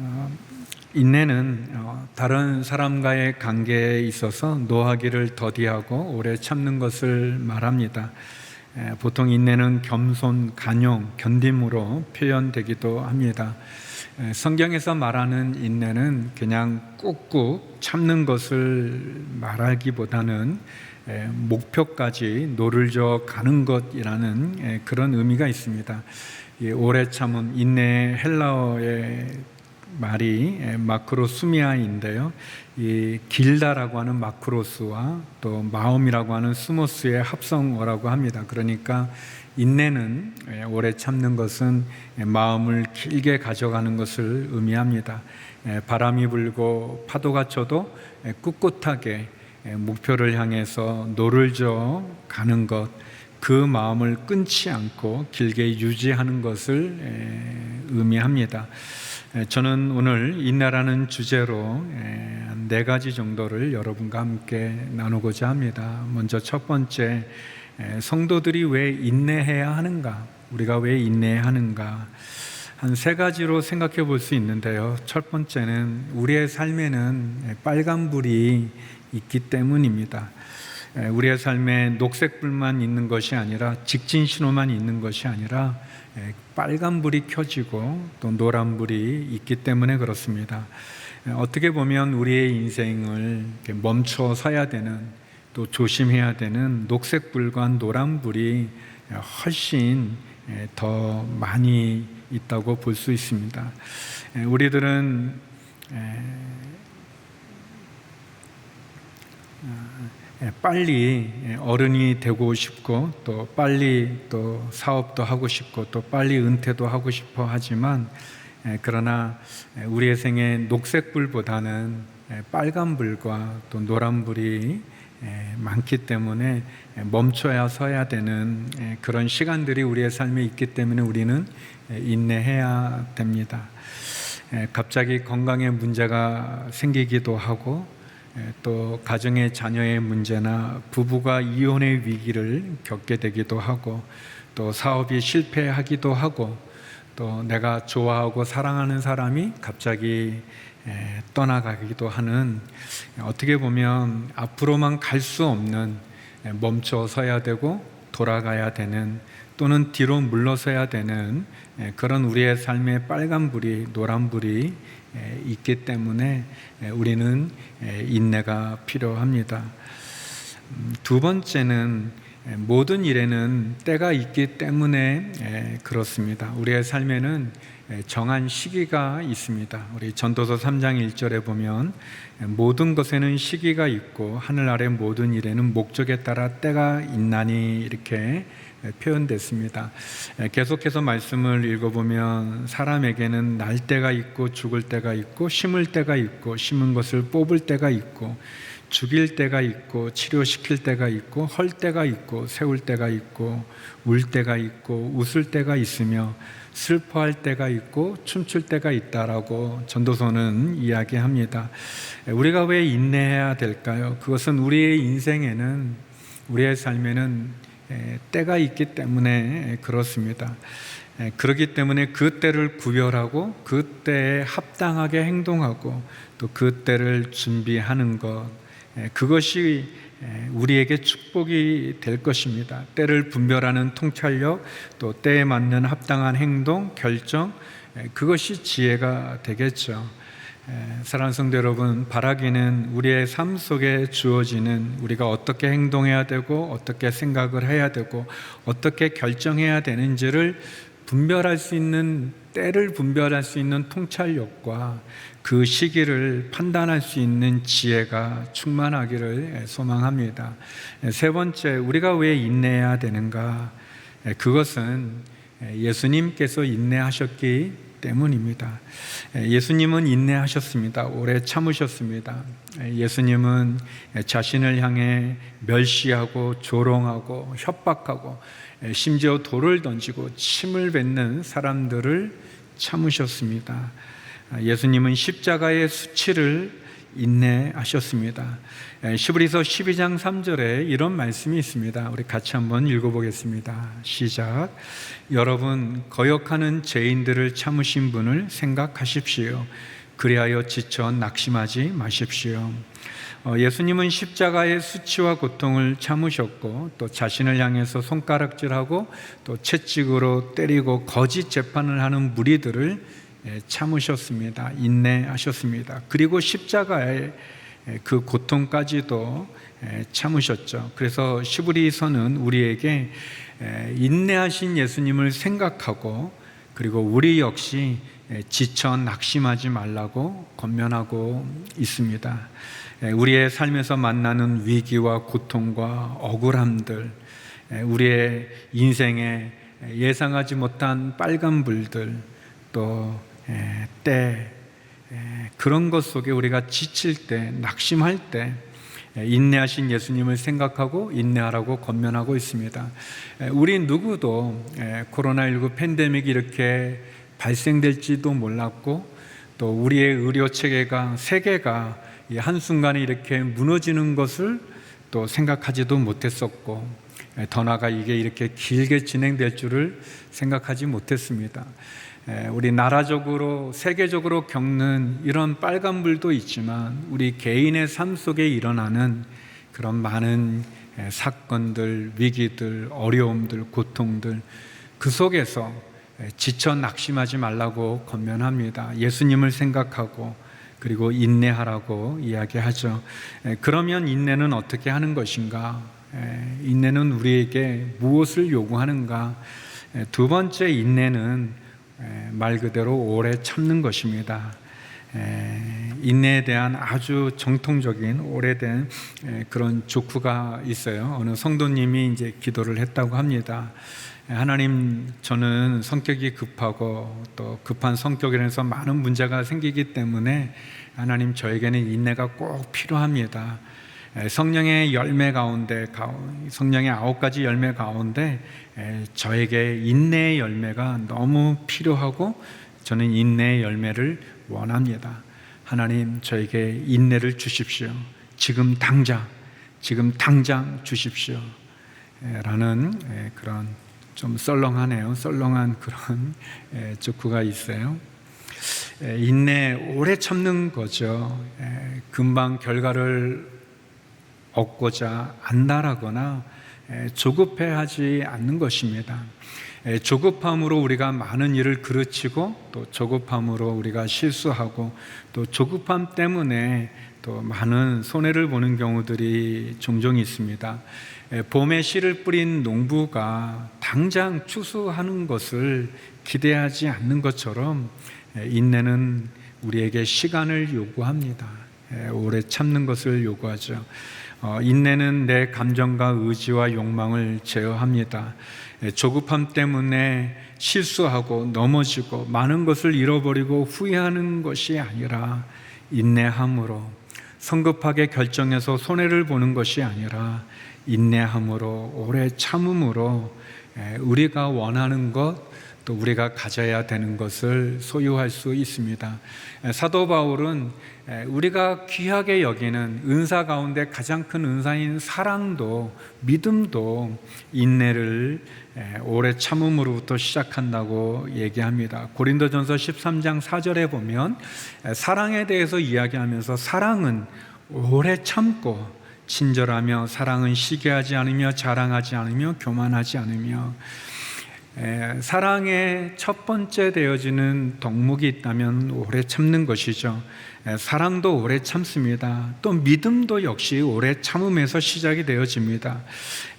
어, 인내는 어, 다른 사람과의 관계에 있어서 노하기를 더디하고 오래 참는 것을 말합니다. 에, 보통 인내는 겸손, 간용, 견딤으로 표현되기도 합니다. 에, 성경에서 말하는 인내는 그냥 꾹꾹 참는 것을 말하기보다는 에, 목표까지 노를 저 가는 것이라는 에, 그런 의미가 있습니다. 이 오래 참은 인내 헬라어의 말이 마크로수미아인데요. 이 길다라고 하는 마크로스와 또 마음이라고 하는 스모스의 합성어라고 합니다. 그러니까 인내는 오래 참는 것은 마음을 길게 가져가는 것을 의미합니다. 바람이 불고 파도가 쳐도 꿋꿋하게 목표를 향해서 노를 저 가는 것, 그 마음을 끊지 않고 길게 유지하는 것을 의미합니다. 저는 오늘 인내라는 주제로 네 가지 정도를 여러분과 함께 나누고자 합니다. 먼저 첫 번째, 성도들이 왜 인내해야 하는가? 우리가 왜 인내해야 하는가? 한 세 가지로 생각해 볼 수 있는데요. 첫 번째는 우리의 삶에는 빨간불이 있기 때문입니다. 우리의 삶에 녹색불만 있는 것이 아니라 직진 신호만 있는 것이 아니라 빨간불이 켜지고 또 노란불이 있기 때문에 그렇습니다. 어떻게 보면 우리의 인생을 멈춰 서야 되는 또 조심해야 되는 녹색불과 노란불이 훨씬 더 많이 있다고 볼 수 있습니다. 우리들은 빨리 어른이 되고 싶고 또 빨리 또 사업도 하고 싶고 또 빨리 은퇴도 하고 싶어 하지만 그러나 우리의 생에 녹색불보다는 빨간불과 또 노란불이 많기 때문에 멈춰야 서야 되는 그런 시간들이 우리의 삶에 있기 때문에 우리는 인내해야 됩니다. 갑자기 건강에 문제가 생기기도 하고 또 가정의 자녀의 문제나 부부가 이혼의 위기를 겪게 되기도 하고 또 사업이 실패하기도 하고 또 내가 좋아하고 사랑하는 사람이 갑자기 떠나가기도 하는 어떻게 보면 앞으로만 갈 수 없는 멈춰 서야 되고 돌아가야 되는 또는 뒤로 물러서야 되는 그런 우리의 삶의 빨간불이 노란불이 있기 때문에 우리는 인내가 필요합니다. 음, 두 번째는 모든 일에는 때가 있기 때문에 그렇습니다. 우리의 삶에는 정한 시기가 있습니다. 우리 전도서 3장 1절에 보면 모든 것에는 시기가 있고 하늘 아래 모든 일에는 목적에 따라 때가 있나니 이렇게 표현됐습니다. 계속해서 말씀을 읽어보면 사람에게는 날 때가 있고 죽을 때가 있고 심을 때가 있고 심은 것을 뽑을 때가 있고 죽일 때가 있고 치료시킬 때가 있고 헐 때가 있고 세울 때가 있고 울 때가 있고 웃을 때가 있으며 슬퍼할 때가 있고 춤출 때가 있다라고 전도서는 이야기합니다. 우리가 왜 인내해야 될까요? 그것은 우리의 인생에는 우리의 삶에는 때가 있기 때문에 그렇습니다. 그렇기 때문에 그 때를 구별하고 그 때에 합당하게 행동하고 또 그 때를 준비하는 것 그것이 우리에게 축복이 될 것입니다. 때를 분별하는 통찰력, 또 때에 맞는 합당한 행동, 결정, 그것이 지혜가 되겠죠. 사랑하는 성도 여러분, 바라기는 우리의 삶 속에 주어지는 우리가 어떻게 행동해야 되고 어떻게 생각을 해야 되고 어떻게 결정해야 되는지를 분별할 수 있는 때를 분별할 수 있는 통찰력과 그 시기를 판단할 수 있는 지혜가 충만하기를 소망합니다. 세 번째, 우리가 왜 인내해야 되는가? 그것은 예수님께서 인내하셨기 때문입니다. 예수님은 인내하셨습니다. 오래 참으셨습니다. 예수님은 자신을 향해 멸시하고 조롱하고 협박하고 심지어 돌을 던지고 침을 뱉는 사람들을 참으셨습니다. 예수님은 십자가의 수치를 인내하셨습니다. 에, 시브리서 12장 3절에 이런 말씀이 있습니다. 우리 같이 한번 읽어보겠습니다. 시작. 여러분 거역하는 죄인들을 참으신 분을 생각하십시오. 그리하여 지쳐 낙심하지 마십시오. 어, 예수님은 십자가의 수치와 고통을 참으셨고 또 자신을 향해서 손가락질하고 또 채찍으로 때리고 거짓 재판을 하는 무리들을 예, 참으셨습니다. 인내하셨습니다. 그리고 십자가의 예, 그 고통까지도 예, 참으셨죠. 그래서 시브리서는 우리에게 예, 인내하신 예수님을 생각하고 그리고 우리 역시 예, 지쳐 낙심하지 말라고 권면하고 있습니다. 예, 우리의 삶에서 만나는 위기와 고통과 억울함들, 예, 우리의 인생에 예상하지 못한 빨간 불들, 또 예, 때, 예, 그런 것 속에 우리가 지칠 때, 낙심할 때, 예, 인내하신 예수님을 생각하고 인내하라고 권면하고 있습니다. 예, 우리 누구도 예, 코로나19 팬데믹이 이렇게 발생될지도 몰랐고 또 우리의 의료 체계가 세계가 이 한순간에 이렇게 무너지는 것을 또 생각하지도 못했었고 예, 더 나아가 이게 이렇게 길게 진행될 줄을 생각하지 못했습니다. 예, 우리 나라적으로 세계적으로 겪는 이런 빨간불도 있지만 우리 개인의 삶 속에 일어나는 그런 많은 예, 사건들, 위기들, 어려움들, 고통들 그 속에서 예, 지쳐 낙심하지 말라고 권면합니다. 예수님을 생각하고 그리고 인내하라고 이야기하죠. 에, 그러면 인내는 어떻게 하는 것인가? 에, 인내는 우리에게 무엇을 요구하는가? 에, 두 번째 인내는 에, 말 그대로 오래 참는 것입니다. 에, 인내에 대한 아주 정통적인 오래된 에, 그런 조크가 있어요. 어느 성도님이 이제 기도를 했다고 합니다. 하나님, 저는 성격이 급하고 또 급한 성격이라서 많은 문제가 생기기 때문에 하나님 저에게는 인내가 꼭 필요합니다. 성령의 열매 가운데, 성령의 아홉 가지 열매 가운데 저에게 인내의 열매가 너무 필요하고 저는 인내의 열매를 원합니다. 하나님, 저에게 인내를 주십시오. 지금 당장, 지금 당장 주십시오. 라는 그런 좀 썰렁하네요. 썰렁한 그런 조크가 있어요. 인내 오래 참는 거죠. 금방 결과를 얻고자 안달하거나 조급해하지 않는 것입니다. 조급함으로 우리가 많은 일을 그르치고 또 조급함으로 우리가 실수하고 또 조급함 때문에 또 많은 손해를 보는 경우들이 종종 있습니다. 봄에 씨를 뿌린 농부가 당장 추수하는 것을 기대하지 않는 것처럼 인내는 우리에게 시간을 요구합니다. 오래 참는 것을 요구하죠. 어, 인내는 내 감정과 의지와 욕망을 제어합니다. 조급함 때문에 실수하고 넘어지고 많은 것을 잃어버리고 후회하는 것이 아니라 인내함으로 성급하게 결정해서 손해를 보는 것이 아니라 인내함으로 오래 참음으로 우리가 원하는 것 또 우리가 가져야 되는 것을 소유할 수 있습니다. 사도 바울은 우리가 귀하게 여기는 은사 가운데 가장 큰 은사인 사랑도 믿음도 인내를 오래 참음으로부터 시작한다고 얘기합니다. 고린도전서 13장 4절에 보면 사랑에 대해서 이야기하면서 사랑은 오래 참고 친절하며 사랑은 시기하지 않으며 자랑하지 않으며 교만하지 않으며 에, 사랑의 첫 번째 되어지는 덕목이 있다면 오래 참는 것이죠. 에, 사랑도 오래 참습니다. 또 믿음도 역시 오래 참음에서 시작이 되어집니다.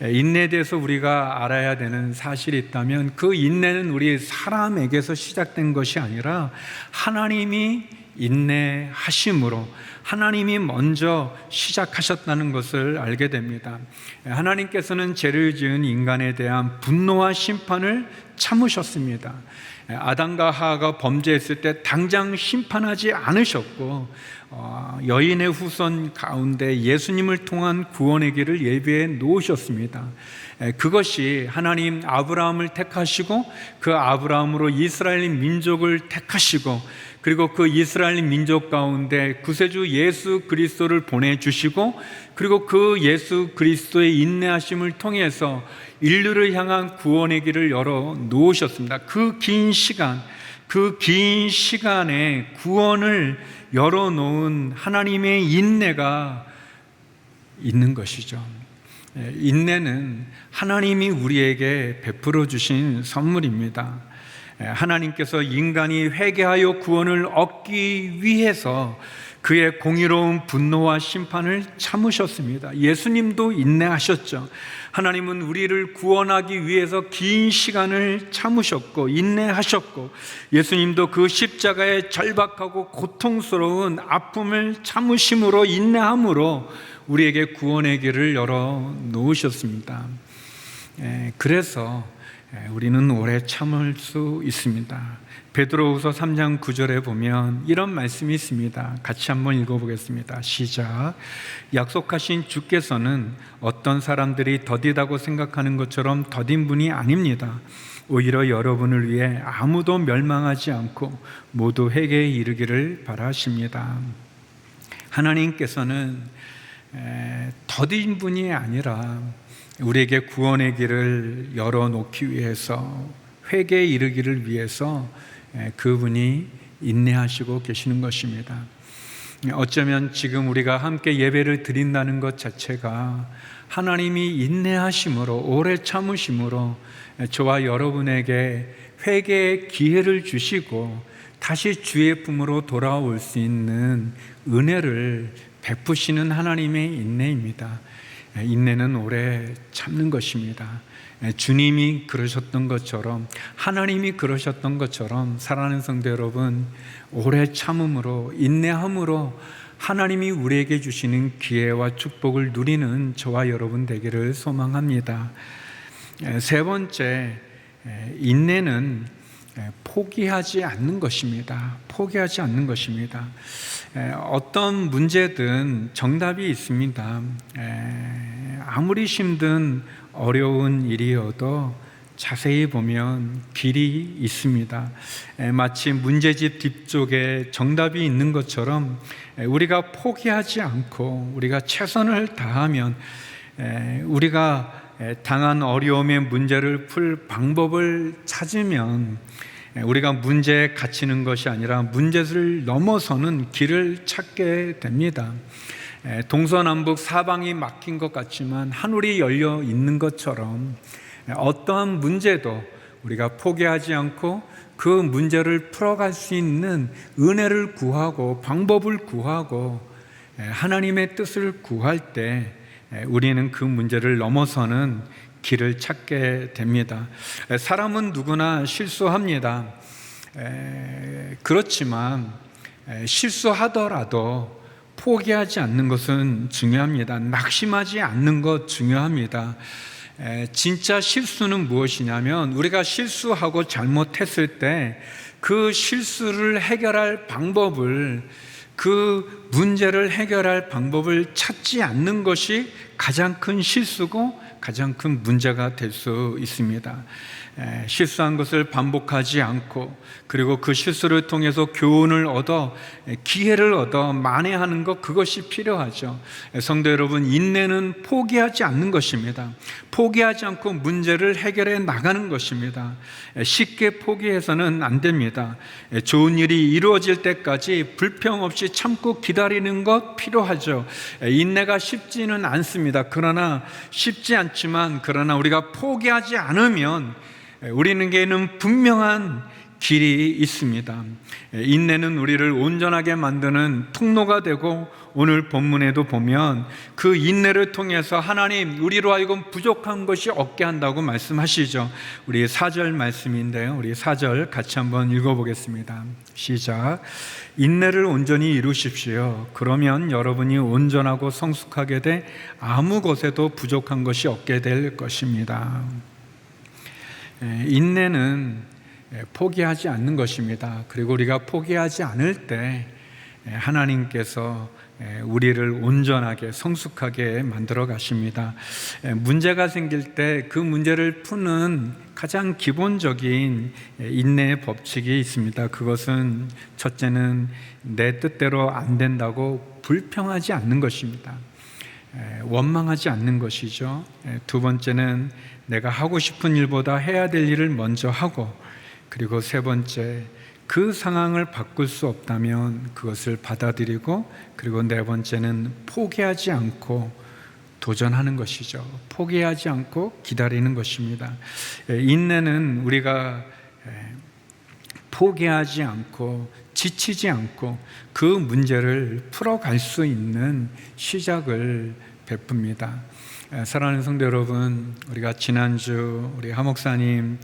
에, 인내에 대해서 우리가 알아야 되는 사실이 있다면 그 인내는 우리 사람에게서 시작된 것이 아니라 하나님이 인내하심으로 하나님이 먼저 시작하셨다는 것을 알게 됩니다. 하나님께서는 죄를 지은 인간에 대한 분노와 심판을 참으셨습니다. 아담과 하하가 범죄했을 때 당장 심판하지 않으셨고 어, 여인의 후손 가운데 예수님을 통한 구원의 길을 예비해 놓으셨습니다. 에, 그것이 하나님 아브라함을 택하시고 그 아브라함으로 이스라엘 민족을 택하시고 그리고 그 이스라엘 민족 가운데 구세주 예수 그리스도를 보내주시고 그리고 그 예수 그리스도의 인내하심을 통해서 인류를 향한 구원의 길을 열어 놓으셨습니다. 그 긴 시간, 그 긴 시간에 구원을 열어 놓은 하나님의 인내가 있는 것이죠. 예, 인내는 하나님이 우리에게 베풀어 주신 선물입니다. 예, 하나님께서 인간이 회개하여 구원을 얻기 위해서 그의 공의로운 분노와 심판을 참으셨습니다. 예수님도 인내하셨죠. 하나님은 우리를 구원하기 위해서 긴 시간을 참으셨고 인내하셨고 예수님도 그 십자가의 절박하고 고통스러운 아픔을 참으심으로 인내함으로 우리에게 구원의 길을 열어 놓으셨습니다. 예, 그래서 예, 우리는 오래 참을 수 있습니다. 베드로후서 3장 9절에 보면 이런 말씀이 있습니다. 같이 한번 읽어보겠습니다. 시작. 약속하신 주께서는 어떤 사람들이 더디다고 생각하는 것처럼 더딘 분이 아닙니다. 오히려 여러분을 위해 아무도 멸망하지 않고 모두 회개에 이르기를 바라십니다. 하나님께서는 에, 더딘 분이 아니라 우리에게 구원의 길을 열어놓기 위해서 회개에 이르기를 위해서 에, 그분이 인내하시고 계시는 것입니다. 어쩌면 지금 우리가 함께 예배를 드린다는 것 자체가 하나님이 인내하심으로 오래 참으심으로 저와 여러분에게 회개의 기회를 주시고 다시 주의 품으로 돌아올 수 있는 은혜를 베푸시는 하나님의 인내입니다. 인내는 오래 참는 것입니다. 주님이 그러셨던 것처럼 하나님이 그러셨던 것처럼 사랑하는 성도 여러분 오래 참음으로 인내함으로 하나님이 우리에게 주시는 기회와 축복을 누리는 저와 여러분 되기를 소망합니다. 세 번째 인내는 포기하지 않는 것입니다. 포기하지 않는 것입니다. 어떤 문제든 정답이 있습니다. 아무리 힘든 어려운 일이어도 자세히 보면 길이 있습니다. 마치 문제집 뒤쪽에 정답이 있는 것처럼 우리가 포기하지 않고 우리가 최선을 다하면 우리가 당한 어려움의 문제를 풀 방법을 찾으면 우리가 문제에 갇히는 것이 아니라 문제를 넘어서는 길을 찾게 됩니다. 동서남북 사방이 막힌 것 같지만 하늘이 열려 있는 것처럼 어떠한 문제도 우리가 포기하지 않고 그 문제를 풀어갈 수 있는 은혜를 구하고 방법을 구하고 하나님의 뜻을 구할 때 우리는 그 문제를 넘어서는 길을 찾게 됩니다. 사람은 누구나 실수합니다. 그렇지만 실수하더라도 포기하지 않는 것은 중요합니다. 낙심하지 않는 것 중요합니다. 진짜 실수는 무엇이냐면 우리가 실수하고 잘못했을 때 그 실수를 해결할 방법을 그 문제를 해결할 방법을 찾지 않는 것이 가장 큰 실수고 가장 큰 문제가 될 수 있습니다. 실수한 것을 반복하지 않고 그리고 그 실수를 통해서 교훈을 얻어 기회를 얻어 만회하는 것 그것이 필요하죠. 성도 여러분 인내는 포기하지 않는 것입니다. 포기하지 않고 문제를 해결해 나가는 것입니다. 쉽게 포기해서는 안 됩니다. 좋은 일이 이루어질 때까지 불평 없이 참고 기다리는 것 필요하죠. 인내가 쉽지는 않습니다. 그러나 쉽지 않지만 그러나 우리가 포기하지 않으면 우리에게는 분명한 길이 있습니다. 인내는 우리를 온전하게 만드는 통로가 되고 오늘 본문에도 보면 그 인내를 통해서 하나님 우리로 하여금 부족한 것이 없게 한다고 말씀하시죠. 우리 4절 말씀인데요. 우리 4절 같이 한번 읽어보겠습니다. 시작. 인내를 온전히 이루십시오. 그러면 여러분이 온전하고 성숙하게 돼 아무 것에도 부족한 것이 없게 될 것입니다. 인내는 포기하지 않는 것입니다. 그리고 우리가 포기하지 않을 때 예, 하나님께서 예, 우리를 온전하게 성숙하게 만들어 가십니다. 예, 문제가 생길 때 그 문제를 푸는 가장 기본적인 예, 인내의 법칙이 있습니다. 그것은 첫째는 내 뜻대로 안 된다고 불평하지 않는 것입니다. 에, 원망하지 않는 것이죠. 에, 두 번째는 내가 하고 싶은 일보다 해야 될 일을 먼저 하고, 그리고 세 번째, 그 상황을 바꿀 수 없다면 그것을 받아들이고, 그리고 네 번째는 포기하지 않고 도전하는 것이죠. 포기하지 않고 기다리는 것입니다. 에, 인내는 우리가 에, 포기하지 않고 지치지 않고 그 문제를 풀어갈 수 있는 시작을 베풉니다. 에, 사랑하는 성도 여러분, 우리가 지난주 우리 하목사님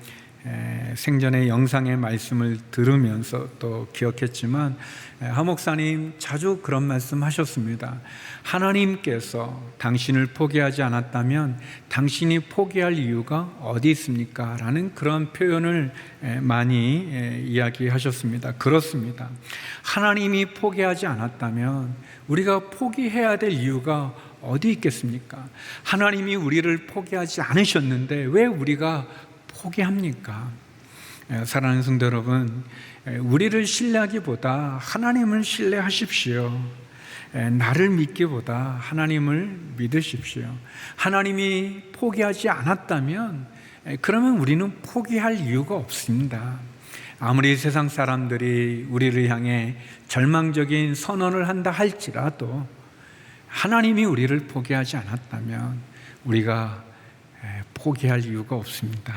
에, 생전의 영상의 말씀을 들으면서 또 기억했지만 에, 하목사님 자주 그런 말씀 하셨습니다. 하나님께서 당신을 포기하지 않았다면 당신이 포기할 이유가 어디 있습니까? 라는 그런 표현을 에, 많이 에, 이야기하셨습니다. 그렇습니다. 하나님이 포기하지 않았다면 우리가 포기해야 될 이유가 어디 있겠습니까? 하나님이 우리를 포기하지 않으셨는데 왜 우리가 포기합니까? 에, 사랑하는 성도 여러분, 에, 우리를 신뢰하기보다 하나님을 신뢰하십시오. 에, 나를 믿기보다 하나님을 믿으십시오. 하나님이 포기하지 않았다면 에, 그러면 우리는 포기할 이유가 없습니다. 아무리 세상 사람들이 우리를 향해 절망적인 선언을 한다 할지라도 하나님이 우리를 포기하지 않았다면 우리가 에, 포기할 이유가 없습니다.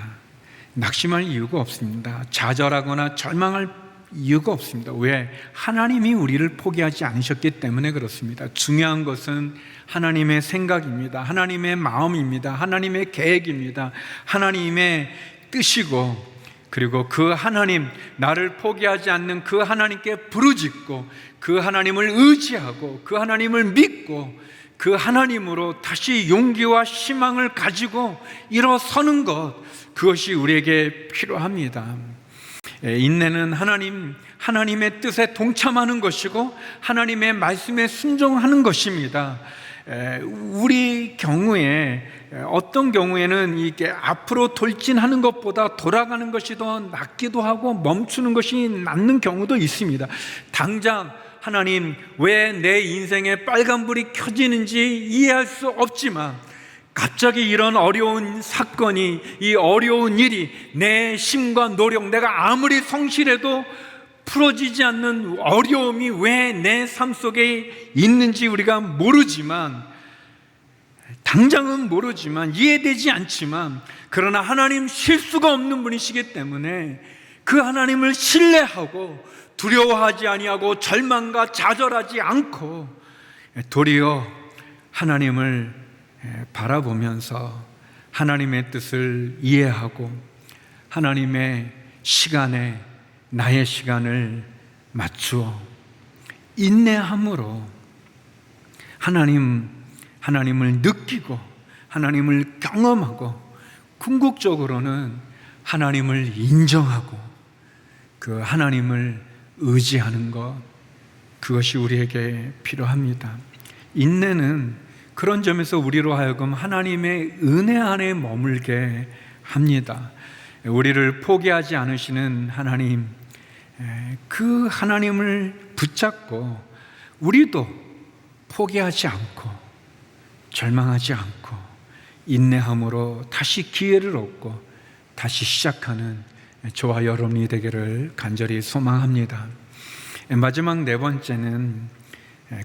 낙심할 이유가 없습니다. 좌절하거나 절망할 이유가 없습니다. 왜? 하나님이 우리를 포기하지 않으셨기 때문에 그렇습니다. 중요한 것은 하나님의 생각입니다. 하나님의 마음입니다. 하나님의 계획입니다. 하나님의 뜻이고, 그리고 그 하나님, 나를 포기하지 않는 그 하나님께 부르짖고, 그 하나님을 의지하고, 그 하나님을 믿고, 그 하나님으로 다시 용기와 희망을 가지고 일어서는 것, 그것이 우리에게 필요합니다. 예, 인내는 하나님, 하나님의 뜻에 동참하는 것이고, 하나님의 말씀에 순종하는 것입니다. 에, 우리 경우에 어떤 경우에는 이게 앞으로 돌진하는 것보다 돌아가는 것이 더 낫기도 하고 멈추는 것이 낫는 경우도 있습니다. 당장 하나님 왜 내 인생에 빨간불이 켜지는지 이해할 수 없지만 갑자기 이런 어려운 사건이 이 어려운 일이 내 힘과 노력 내가 아무리 성실해도 풀어지지 않는 어려움이 왜 내 삶 속에 있는지 우리가 모르지만 당장은 모르지만 이해되지 않지만 그러나 하나님 실수가 없는 분이시기 때문에 그 하나님을 신뢰하고 두려워하지 아니하고 절망과 좌절하지 않고 도리어 하나님을 바라보면서 하나님의 뜻을 이해하고 하나님의 시간에 나의 시간을 맞추어 인내함으로 하나님 하나님을 느끼고 하나님을 경험하고 궁극적으로는 하나님을 인정하고 그 하나님을 의지하는 것 그것이 우리에게 필요합니다. 인내는 그런 점에서 우리로 하여금 하나님의 은혜 안에 머물게 합니다. 우리를 포기하지 않으시는 하나님, 그 하나님을 붙잡고 우리도 포기하지 않고 절망하지 않고 인내함으로 다시 기회를 얻고 다시 시작하는 저와 여러분이 되기를 간절히 소망합니다. 마지막 네 번째는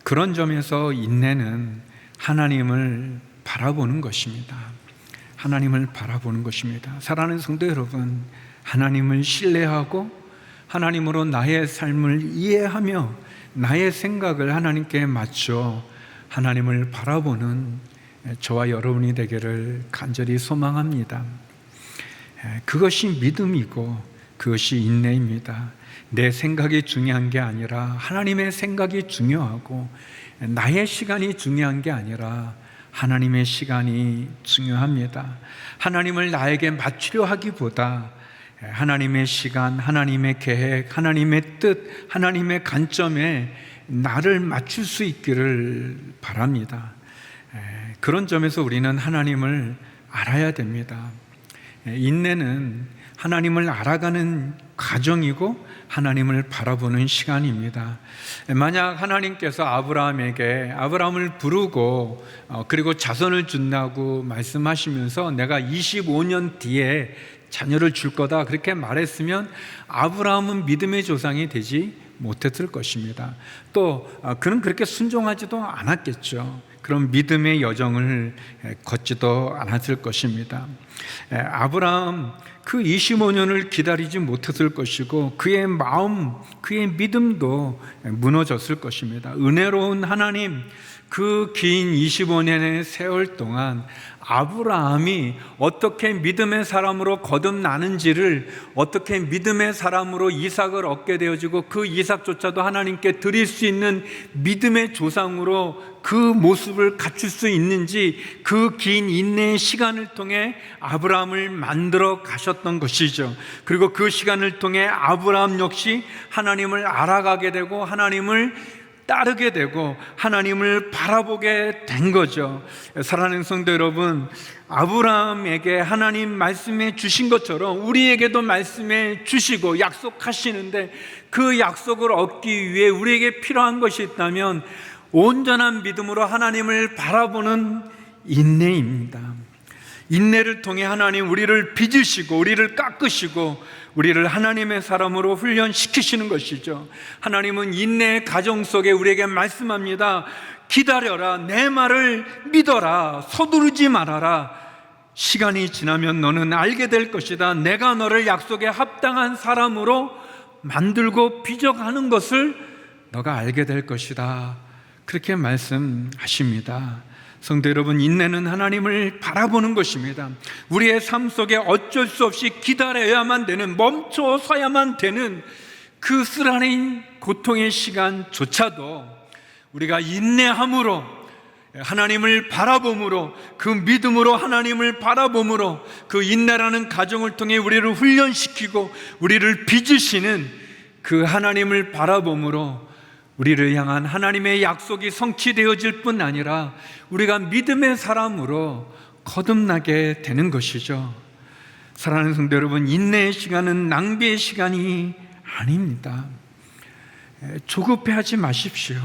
그런 점에서 인내는 하나님을 바라보는 것입니다. 하나님을 바라보는 것입니다. 사랑하는 성도 여러분, 하나님을 신뢰하고 하나님으로 나의 삶을 이해하며 나의 생각을 하나님께 맞춰 하나님을 바라보는 저와 여러분이 되기를 간절히 소망합니다. 그것이 믿음이고 그것이 인내입니다. 내 생각이 중요한 게 아니라 하나님의 생각이 중요하고 나의 시간이 중요한 게 아니라 하나님의 시간이 중요합니다. 하나님을 나에게 맞추려 하기보다 하나님의 시간, 하나님의 계획, 하나님의 뜻, 하나님의 관점에 나를 맞출 수 있기를 바랍니다. 에, 그런 점에서 우리는 하나님을 알아야 됩니다. 에, 인내는 하나님을 알아가는 과정이고 하나님을 바라보는 시간입니다. 에, 만약 하나님께서 아브라함에게 아브라함을 부르고 어, 그리고 자손을 준다고 말씀하시면서 내가 25년 뒤에 자녀를 줄 거다 그렇게 말했으면 아브라함은 믿음의 조상이 되지 못했을 것입니다. 또 아, 그는 그렇게 순종하지도 않았겠죠. 그런 믿음의 여정을 에, 걷지도 않았을 것입니다. 에, 아브라함 그 25년을 기다리지 못했을 것이고 그의 마음, 그의 믿음도 무너졌을 것입니다. 은혜로운 하나님, 그 긴 25년의 세월 동안 아브라함이 어떻게 믿음의 사람으로 거듭나는지를 어떻게 믿음의 사람으로 이삭을 얻게 되어지고 그 이삭조차도 하나님께 드릴 수 있는 믿음의 조상으로 그 모습을 갖출 수 있는지 그 긴 인내의 시간을 통해 아브라함을 만들어 가셨던 것이죠. 그리고 그 시간을 통해 아브라함 역시 하나님을 알아가게 되고 하나님을 따르게 되고 하나님을 바라보게 된 거죠. 사랑하는 성도 여러분, 아브라함에게 하나님 말씀해 주신 것처럼 우리에게도 말씀해 주시고 약속하시는데 그 약속을 얻기 위해 우리에게 필요한 것이 있다면 온전한 믿음으로 하나님을 바라보는 인내입니다. 인내를 통해 하나님 우리를 빚으시고 우리를 깎으시고 우리를 하나님의 사람으로 훈련시키시는 것이죠. 하나님은 인내의 가정 속에 우리에게 말씀합니다. 기다려라. 내 말을 믿어라. 서두르지 말아라. 시간이 지나면 너는 알게 될 것이다. 내가 너를 약속에 합당한 사람으로 만들고 빚어가는 것을 너가 알게 될 것이다. 그렇게 말씀하십니다. 성도 여러분, 인내는 하나님을 바라보는 것입니다. 우리의 삶 속에 어쩔 수 없이 기다려야만 되는, 멈춰 서야만 되는 그 쓰라린 고통의 시간조차도 우리가 인내함으로 하나님을 바라봄으로 그 믿음으로 하나님을 바라봄으로 그 인내라는 가정을 통해 우리를 훈련시키고 우리를 빚으시는 그 하나님을 바라봄으로 우리를 향한 하나님의 약속이 성취되어질 뿐 아니라 우리가 믿음의 사람으로 거듭나게 되는 것이죠. 사랑하는 성도 여러분, 인내의 시간은 낭비의 시간이 아닙니다. 조급해하지 마십시오.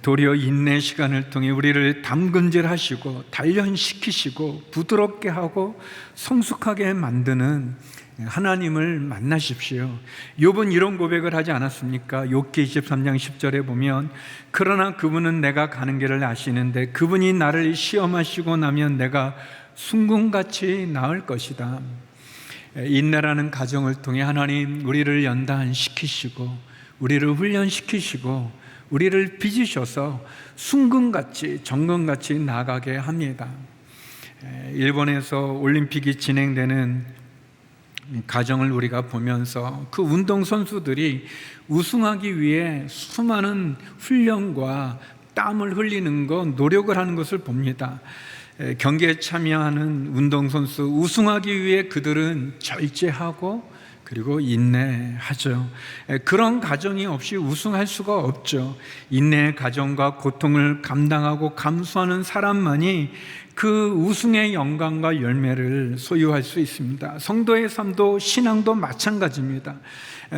도리어 인내 시간을 통해 우리를 담근질하시고 단련시키시고 부드럽게 하고 성숙하게 만드는 하나님을 만나십시오. 욥은 이런 고백을 하지 않았습니까? 욥기 23장 10절에 보면 그러나 그분은 내가 가는 길을 아시는데 그분이 나를 시험하시고 나면 내가 순금같이 나을 것이다. 인내라는 가정을 통해 하나님 우리를 연단시키시고 우리를 훈련시키시고 우리를 빚으셔서 순금같이 정금같이 나가게 합니다. 일본에서 올림픽이 진행되는 가정을 우리가 보면서 그 운동 선수들이 우승하기 위해 수많은 훈련과 땀을 흘리는 것, 노력을 하는 것을 봅니다. 경기에 참여하는 운동 선수 우승하기 위해 그들은 절제하고 그리고 인내하죠. 그런 가정이 없이 우승할 수가 없죠. 인내의 가정과 고통을 감당하고 감수하는 사람만이 그 우승의 영광과 열매를 소유할 수 있습니다. 성도의 삶도 신앙도 마찬가지입니다.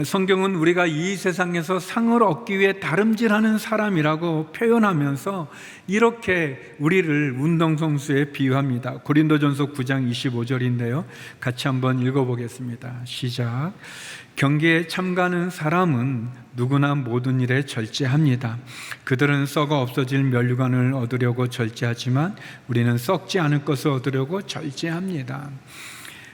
성경은 우리가 이 세상에서 상을 얻기 위해 다름질하는 사람이라고 표현하면서 이렇게 우리를 운동선수에 비유합니다. 고린도전서 9장 25절인데요. 같이 한번 읽어보겠습니다. 시작. 경기에 참가하는 사람은 누구나 모든 일에 절제합니다. 그들은 썩어 없어질 면류관을 얻으려고 절제하지만 우리는 썩지 않을 것을 얻으려고 절제합니다.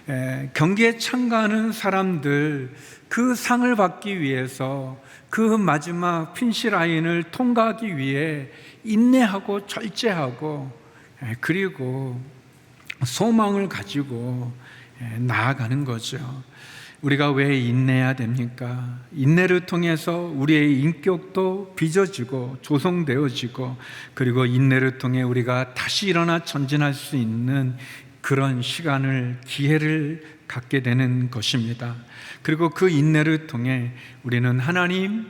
에, 경기에 참가하는 사람들 그 상을 받기 위해서 그 마지막 핀시 라인을 통과하기 위해 인내하고 절제하고 에, 그리고 소망을 가지고 에, 나아가는 거죠. 우리가 왜 인내해야 됩니까? 인내를 통해서 우리의 인격도 빚어지고 조성되어지고 그리고 인내를 통해 우리가 다시 일어나 전진할 수 있는 그런 시간을 기회를 갖게 되는 것입니다. 그리고 그 인내를 통해 우리는 하나님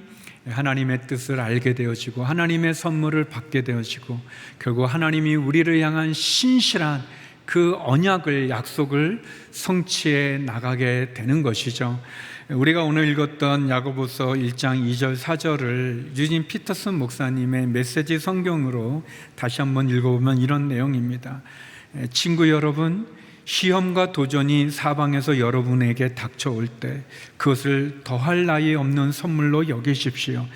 하나님의 뜻을 알게 되어지고 하나님의 선물을 받게 되어지고 결국 하나님이 우리를 향한 신실한 그 언약을 약속을 성취해 나가게 되는 것이죠. 우리가 오늘 읽었던 야고보서 1장 2절 4절을 유진 피터슨 목사님의 메시지 성경으로 다시 한번 읽어보면 이런 내용입니다. 친구 여러분, 시험과 도전이 사방에서 여러분에게 닥쳐올 때 그것을 더할 나위 없는 선물로 여기십시오.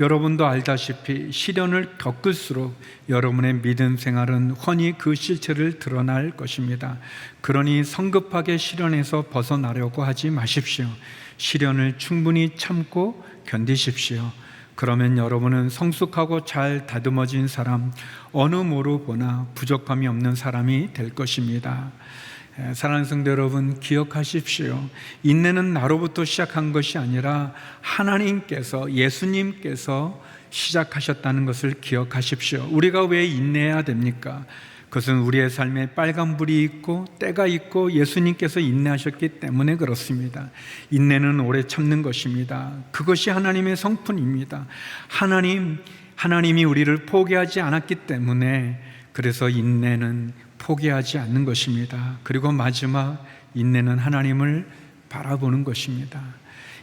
여러분도 알다시피 시련을 겪을수록 여러분의 믿음 생활은 훤히 그 실체를 드러날 것입니다. 그러니 성급하게 시련에서 벗어나려고 하지 마십시오. 시련을 충분히 참고 견디십시오. 그러면 여러분은 성숙하고 잘 다듬어진 사람, 어느 모로 보나 부족함이 없는 사람이 될 것입니다. 에, 사랑하는 성도 여러분, 기억하십시오. 인내는 나로부터 시작한 것이 아니라 하나님께서, 예수님께서 시작하셨다는 것을 기억하십시오. 우리가 왜 인내해야 됩니까? 그것은 우리의 삶에 빨간 불이 있고 때가 있고 예수님께서 인내하셨기 때문에 그렇습니다. 인내는 오래 참는 것입니다. 그것이 하나님의 성품입니다. 하나님, 하나님이 우리를 포기하지 않았기 때문에 그래서 인내는 포기하지 않는 것입니다. 그리고 마지막 인내는 하나님을 바라보는 것입니다.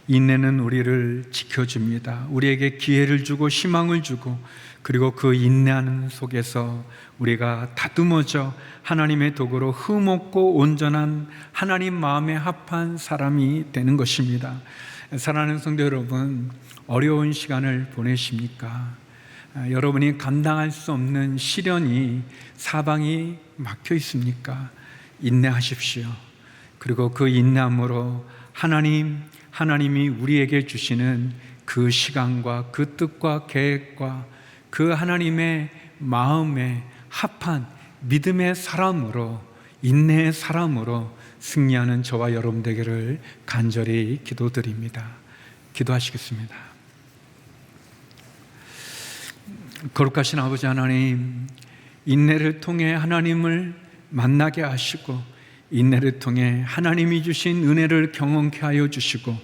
인내는 우리를 지켜줍니다. 우리에게 기회를 주고 희망을 주고 그리고 그 인내하는 속에서 우리가 다듬어져 하나님의 도구로 흠없고 온전한 하나님 마음에 합한 사람이 되는 것입니다. 사랑하는 성도 여러분, 어려운 시간을 보내십니까? 아, 여러분이 감당할 수 없는 시련이 사방이 막혀 있습니까? 인내하십시오. 그리고 그 인내함으로 하나님, 하나님이 우리에게 주시는 그 시간과 그 뜻과 계획과 그 하나님의 마음에 합한 믿음의 사람으로 인내의 사람으로 승리하는 저와 여러분 되기를 간절히 기도드립니다. 기도하시겠습니다. 거룩하신 아버지 하나님, 인내를 통해 하나님을 만나게 하시고 인내를 통해 하나님이 주신 은혜를 경험케 하여 주시고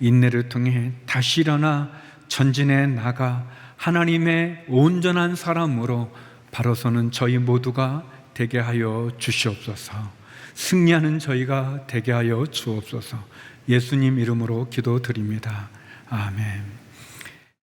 인내를 통해 다시 일어나 전진해 나가 하나님의 온전한 사람으로 바로서는 저희 모두가 되게 하여 주시옵소서. 승리하는 저희가 되게 하여 주옵소서. 예수님 이름으로 기도드립니다. 아멘.